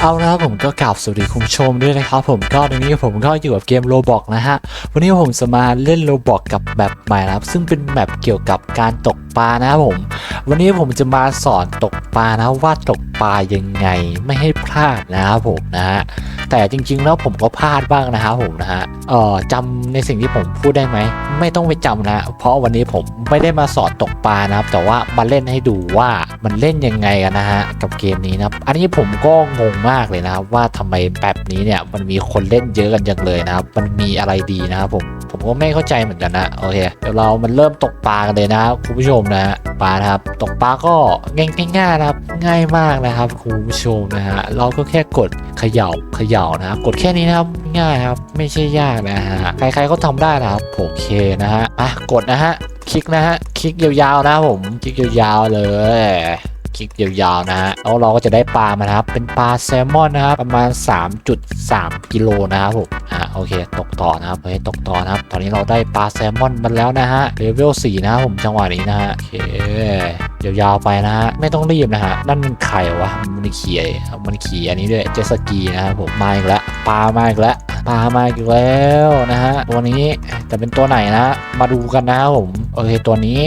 เอานะครับผมก็กราบสวัสดีคุณผู้ชมด้วยนะครับผมก็ตอนนี้ผมก็อยู่กับเกมโรบอกนะฮะวันนี้ผมจะมาเล่นโรบอกกับแบบใหม่นะครับ ซึ่งเป็นแบบเกี่ยวกับการตกปลานะครับผม วันนี้ผมจะมาสอนตกปลานะว่าตกปลายังไงไม่ให้พลาดนะครับผมนะฮะแต่จริง ๆ แล้วผมก็พลาดบ้างนะครับผมนะฮะเอ่อจำในสิ่งที่ผมพูดได้ไหม ไม่ต้องไปจำนะ เพราะวันนี้ผมไม่ได้มาสอนตกปลานะครับ แต่ว่ามาเล่นให้ดูว่ามันเล่นยังไงกันนะฮะกับเกมนี้นะอันนี้ผมก็งงมากเลยนะครับว่าทำไมแบบนี้เนี่ยมันมีคนเล่นเยอะกันจังเลยนะครับ มันมีอะไรดีนะครับผมผมก็ไม่เข้าใจเหมือนกันนะโอเคเดี๋ยวเรามันเริ่มตกปลากันเลยนะครับคุณผู้ชมนะฮะปลานะครับตกปลาก็ง่ายๆนะครับง่ายมากนะะครับคุณผู้ชมนะฮะเราก็แค่กดเขย่าเขย่านะกดแค่นี้นะครับง่ายครับไม่ใช่ยากนะฮะใครๆก็ทำได้นะครับโอเคนะฮะอะกดนะฮะคลิกนะฮะคลิกยาวๆนะผมคลิกยาวๆเลยคลิกยาวๆนะฮะแล้วเราก็จะได้ปลามานะครับ เป็นปลาแซลมอนนะครับ ประมาณ 3.3 กิโลนะครับผมอ่าโอเค ตกต่อนะครับโอเคตกต่อนะครับ ตอนนี้เราได้ปลาแซลมอนมาแล้วนะฮะเลเวล4นะครับผมจังหวะนี้นะฮะโอเค ยาวๆไปนะฮะไม่ต้องรีบนะฮะนั่นมันไข่วะมันขี่มันขี่อันนี้ด้วยเจสกีนะครับผมมาอีกแล้วปลามาอีกแล้ว ปลามาอีกแล้วนะฮะตัวนี้จะเป็นตัวไหนนะ มาดูกันนะครับผมโอเคตัวนี้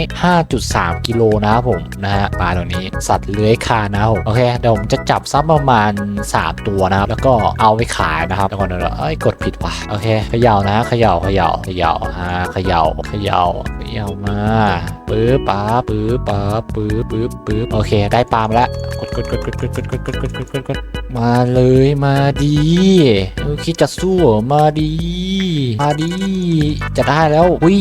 5.3 กิโลนะครับผมนะฮะปลาตัวนี้สัตว์เลื้อยคลานนะครับผมโอเคเดี๋ยวผมจะจับซับประมาณ 3 ตัวนะครับแล้วก็เอาไปขายนะครับแล้วก่อนเดี๋ยวเอ้ยกดผิดว่ะโอเคเขย่านะเขย่าเขย่าเขย่าฮะเขย่าเขย่าเขย่ามาปื๊บป๊าปื๊บป๊าปื๊บปื๊บปื๊บโอเค ได้ปลามาแล้วกดกดกดกดกดกดกดกดกดกดมาเลยมาดีเออคิดจะสู้มาดีมาดีจะได้แล้ววิ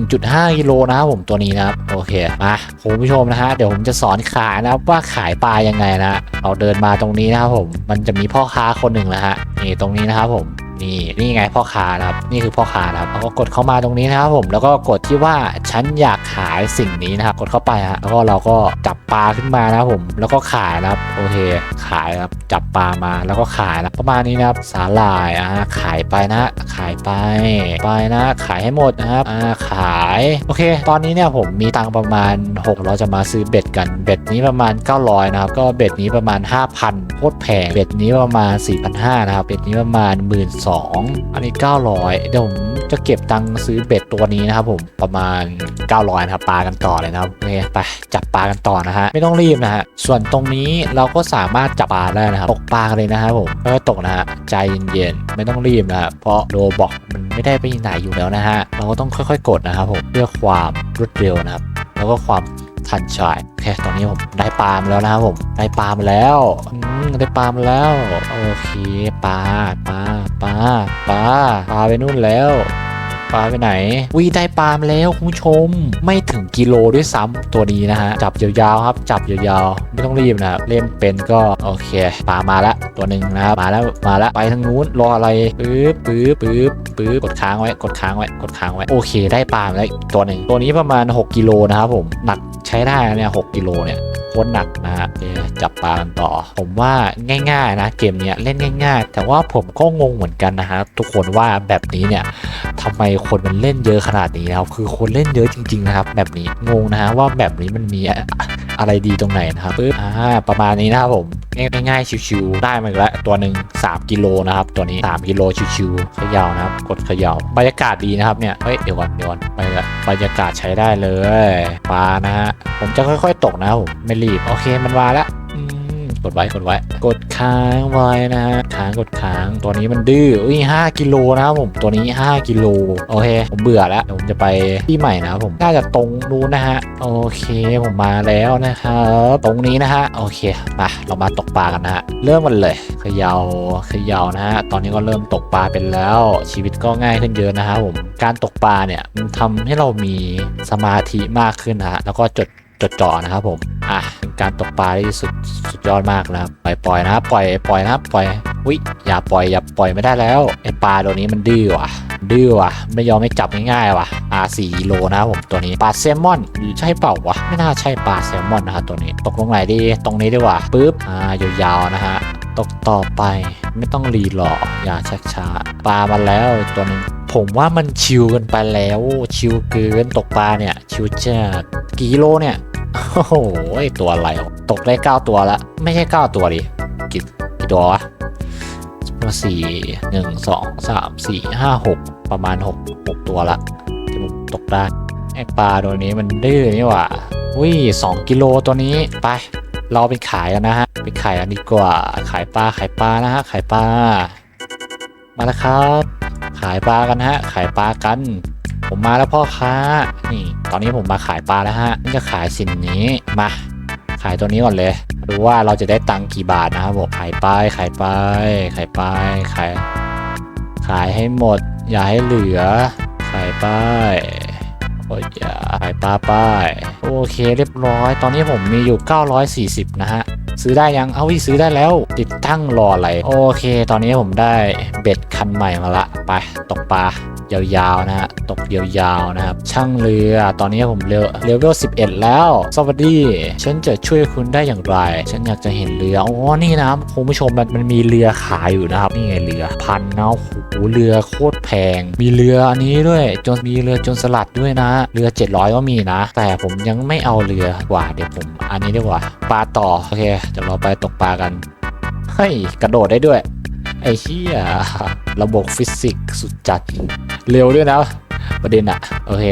1.5กิโลนะครับผมตัวนี้นะครับโอเคมาคุณผู้ชมนะฮะเดี๋ยวผมจะสอนขายนะครับว่าขายปลายังไงนะเราเดินมาตรงนี้นะครับผมมันจะมีพ่อค้าคนหนึ่งนะฮะนี่ตรงนี้นะครับผม นี่นี่ไงพ่อค้านะครับนี่คือพ่อค้านะครับแล้วก็กดเข้ามาตรงนี้นะครับผมแล้วก็กดที่ว่าฉันอยากขายสิ่งนี้นะครับกดเข้าไปฮะแล้วก็เราก็จับปลาขึ้นมานะครับผมแล้วก็ขายนะครับโอเคขายนะครับจับปลามาแล้วก็ขายนะประมาณนี้นะครับสาหร่ายอ่าขายไปนะ ขายไปไปนะ ขายให้หมดนะครับอ่าขายโอเค ตอนนี้เนี่ยผมมีตังประมาณ6เราจะมาซื้อเบ็ดกันเบ็ดนี้ประมาณ 900นะครับก็เบ็ดนี้ประมาณ 5,000โคตรแพงเบ็ดนี้ประมาณ4,500นะครับเบ็ดนี้ประมาณ1 2 0 0 2 อันนี้ 900 เดี๋ยวผมจะเก็บตังค์ซื้อเบ็ดตัวนี้นะครับผมประมาณ 900นะครับปลากันต่อเลยนะครับโอเคไปจับปลากันต่อนะฮะไม่ต้องรีบนะฮะส่วนตรงนี้เราก็สามารถจับปลาได้นะครับตกปลากันเลยนะครับผมไม่ต้อตกนะฮะใจเย็นๆไม่ต้องรีบนะฮะเพราะโรบอกมันไม่ได้ไปไหนอยู่แล้วนะฮะเราก็ต้องค่อยๆ กดนะครับผมเพื่อความรวดเร็วนะครับแล้วก็ความ ทันใจโอเคตอนนี้ผมได้ปลามาแล้วนะครับผมได้ปลามาแล้วอืมได้ปลามาแล้วโอเคปลาปลาปลาปลาปลาไปนู่นแล้วปลาไปไหนวิได้ปลามาแล้วคุณผู้ชม ไม่ถึงกิโลด้วยซ้ำตัวนี้นะฮะ จับยาวๆครับ จับยาวๆ ไม่ต้องรีบนะเล่นเป็นก็โอเคปลามาละตัวหนึ่งนะครับมาแล้วมาแล้วไปทางนู้นรออะไรปึ๊บปึ๊บปึ๊บปึ๊บกดค้างไว้กดค้างไว้กดค้างไว้โอเค ได้ปลามาแล้วตัวหนึ่งตัวนี้ประมาณ 6กิโลนะครับผมหนัก ใช้ได้เนี่ยหกิโลเนี่ยโคตรหนักนะฮะจับปลากันต่อ ผมว่าง่ายๆนะเกมเนี้ยเล่นง่าย ๆ แต่ว่าผมก็งงเหมือนกันนะฮะทุกคนว่าแบบนี้เนี่ยทำไมคนมันเล่นเยอะขนาดนี้นะครับคือคนเล่นเยอะจริงๆนะครับแบบนี้งงนะฮะว่าแบบนี้มันมี อะไรดีตรงไหนนะครับปึ๊บอ่าประมาณนี้นะครับผมง่ายๆชิวๆได้มาอีกแล้วตัวหนึ่ง3กิโลนะครับตัวนี้ 3กิโลชิวๆขย่วนะครับ กดขย่าบรรยากาศดีนะครับเนี่ยเฮ้ยเดี๋ยวก่อนเดี๋ยวก่อนไปละบรรยากาศใช้ได้เลยปลานะฮะผมจะค่อยๆตกนะครับผมไม่รีบโอเคมันมาแล้ว กดไว้กดไว้ กดค้างไว้นะฮะค้างกดค้างตัวนี้มันดื้ออุ้ยห้ากิโลนะครับผมตัวนี้ 5 กิโลโอเคผมเบื่อแล้วผมจะไปที่ใหม่นะครับผมน่าจะตรงนู้นนะฮะโอเคผมมาแล้วนะครับตรงนี้นะฮะโอเคมาเรามาตกปลากันนะฮะเริ่มกันเลยเขยาเขยานะฮะตอนนี้ก็เริ่มตกปลาเป็นแล้ว ชีวิตก็ง่ายขึ้นเยอะนะครับผมการตกปลาเนี่ยมันทำให้เรามีสมาธิมากขึ้นนะฮะแล้วก็จด จดจ่อนะครับผม อะการตกปลาที่สุดสุดยอดมากนะครับปล่อยปล่อยนะครับปล่อยปล่อยนะครับปล่อยวิอย่าปล่อยอย่าปล่อยไม่ได้แล้วไอปลาตัวนี้มันดื้อว่ะ ดื้อว่ะ ไม่ยอมให้จับง่ายๆว่ะอ่าสี่โลนะครับผมตัวนี้ปลาแซลมอนใช่เปล่าวะไม่น่าใช่ปลาแซลมอนนะครับตัวนี้ ตกลงไหนดีตรงนี้ดีกว่าปึ๊บอ่ายาวๆนะฮะตกต่อไปไม่ต้องรีรออย่าชักช้าปลามาแล้วตัวนึง ผมว่ามันชิวกันไปแล้ว ชิวเกินตกปลาเนี่ย ชิวจัดกิโลเนี่ยโอ้โหตัวอะไร ตกได้9ตัวละไม่ใช่9ตัวดิกี่กี่ตัววะมาสี่หนึ่งสองสามสี่ห้าหกประมาณหกหกตัวละที่ผมตกได้ไอปลาตัวนี้มันดื้อนี่หว่าวิสองกิโลตัวนี้ไป เราไปขายกันนะฮะไปขายกันดีกว่า ขายปลาขายปลานะฮะขายปลามาแล้วครับายปลากันฮะ ขายปลากัน ผมมาแล้วพ่อค้า นี่ ตอนนี้ผมมาขายปลาแล้วฮะนี่จะขายสิ่งนี้มา ขายตัวนี้ก่อนเลยดูว่าเราจะได้ตังค์กี่บาทนะครับผมขายไปขายไปขายไปขายขายให้หมด อย่าให้เหลือ ขายไปโอ้ยขายปลาไปโอเคเรียบร้อย ตอนนี้ผมมีอยู่ 940 นะฮะ ซื้อได้ยัง เอาพี่ซื้อได้แล้ว ติดตั้งรออะไร โอเค ตอนนี้ผมได้เบ็ดคันใหม่มาละ ไปตกปลา ยาวๆนะฮะตกยาวๆนะครับ ช่างเรือตอนนี้ผมเลเลเวล11 แล้ว สวัสดี ฉันจะช่วยคุณได้อย่างไร ฉันอยากจะเห็นเรืออ๋อนี่นะครับคุณผู้ชมมันมันมีเรือขายอยู่นะครับนี่ไงเรือพันนะโอ้โหเรือโคตรแพง มีเรืออันนี้ด้วยจนมีเรือจนสลัดด้วยนะ เรือ 700 ก็มีนะ แต่ผมยังไม่เอาเรือกว่าเดี๋ยวผม อันนี้ดีกว่าปลาต่อโอเคเดี๋ยวเราไปตกปลากันเฮ้ยกระโดดได้ด้วยไอ้เชี่ยระบบฟิสิกส์สุดจัด เร็วด้วยนะประเด็นอะโอเค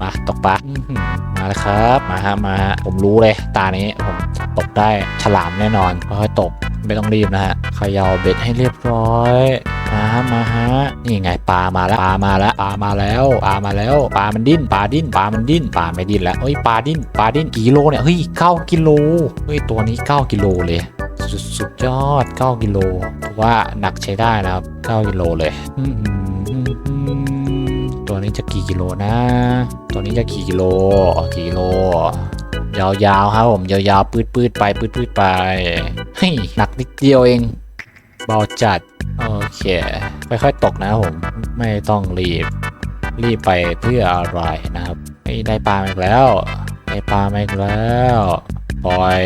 มาตกปลาอื้อหือมาแล้วครับ มาฮะมาฮะผมรู้เลย ตานี้ผมตกได้ฉลามแน่นอนค่อยๆตกไม่ต้องรีบนะฮะเขย่าเบ็ดให้เรียบร้อยมาฮะมาฮะนี่ไงปลามาแล้วปลามาแล้วปลามาแล้วปลามาแล้วปลามันดิ้นปลาดิ้นปลามันดิ้นปลาไม่ดิ้นแล้วเฮ้ยปลาดิ้นปลาดิ้นกี่กิโลเนี่ยเฮ้ยเก้ากิโลเฮ้ยตัวนี้9กิโลเลยสุดสุดยอด 9 กิโลถือว่าหนักใช้ได้นะครับ 9 กิโลเลยอืมอืมอืมอืม ตัวนี้จะกี่กิโลนะ ตัวนี้จะกี่กิโลกี่กิโล ยาวๆครับผมยาวๆปืดๆไปปืดๆไปเฮ้ยหนักนิดเดียวเอง เบาจัด โอเค ค่อยๆตกนะครับผม ไม่ต้องรีบ รีบไปเพื่ออะไรนะครับเฮ้ได้ปลาอีกแล้วได้ปลาอีกแล้วปล่อย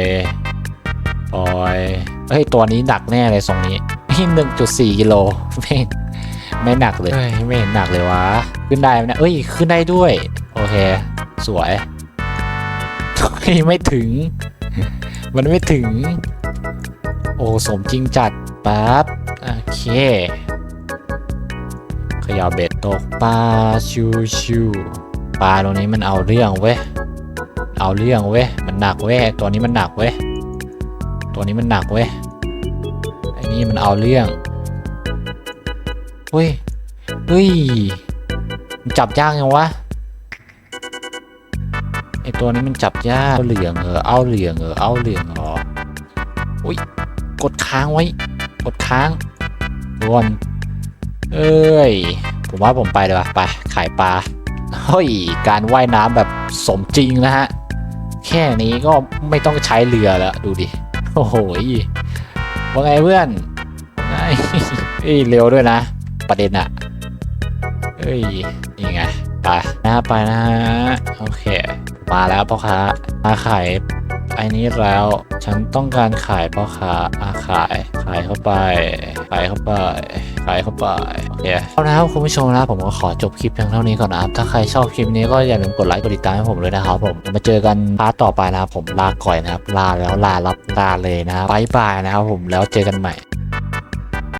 ปล่อยเฮ้ยตัวนี้หนักแน่เลยทรงนี้หนึ่งจุดสี่กิโลไม่ ไม่หนักเลยเฮ้ยไม่เห็นหนักเลยวะ ขึ้นได้ไหมเนะเอ้ย ขึ้นได้ด้วย โอเค สวยเฮ้ยไม่ถึง มันไม่ถึง โอ้สมจริงจัดปั๊บโอเค ขยาเบ็ดตกปลาชิวชิวปลาตัวนี้มันเอาเรื่องเว้ยเอาเรื่องเว้ยมันหนักเว้ยตัวนี้มันหนักเว้ยตัวนี้มันหนักเว้ยไอ้นี่มันเอาเรื่อง เฮ้ย เฮ้ยมันจับยากยังวะ ไอตัวนี้มันจับยากเอาเหลืองเออ เอาเหลืองเออ เอาเหลืองเหรออุ้ย กดค้างไว้ กดค้างรวนเอ้ย ผมว่าผมไปเลยว่ะ ไป ขายปลา เฮ้ย การว่ายน้ำแบบสมจริงนะฮะ แค่นี้ก็ไม่ต้องใช้เรือแล้ว ดูดิ โอ้โหว่าไงเพื่อนไอ้เร็วด้วยนะ ประเด็นอะเอ้ยนี่ไงไปนะไปนะฮะโอเค มาแล้วพ่อค้ามาขายไอ้นี้แล้ว ฉันต้องการขายพ่อค้าอาขาย ขายเข้าไป ขายเข้าไป ขายเข้าไป โอเคเอานะครับคุณผู้ชมนะผมก็ขอจบคลิปเพียงเท่านี้ก่อนนะครับ ถ้าใครชอบคลิปนี้ก็อย่าลืมกดไลค์กดติดตามให้ผมด้วยนะครับ ผมมาเจอกันพาร์ทต่อไปนะครับผมลาก่อยนะครับ ลาแล้วลารับลาเลยนะบบายบายนะครับผมแล้วเจอกันใหม่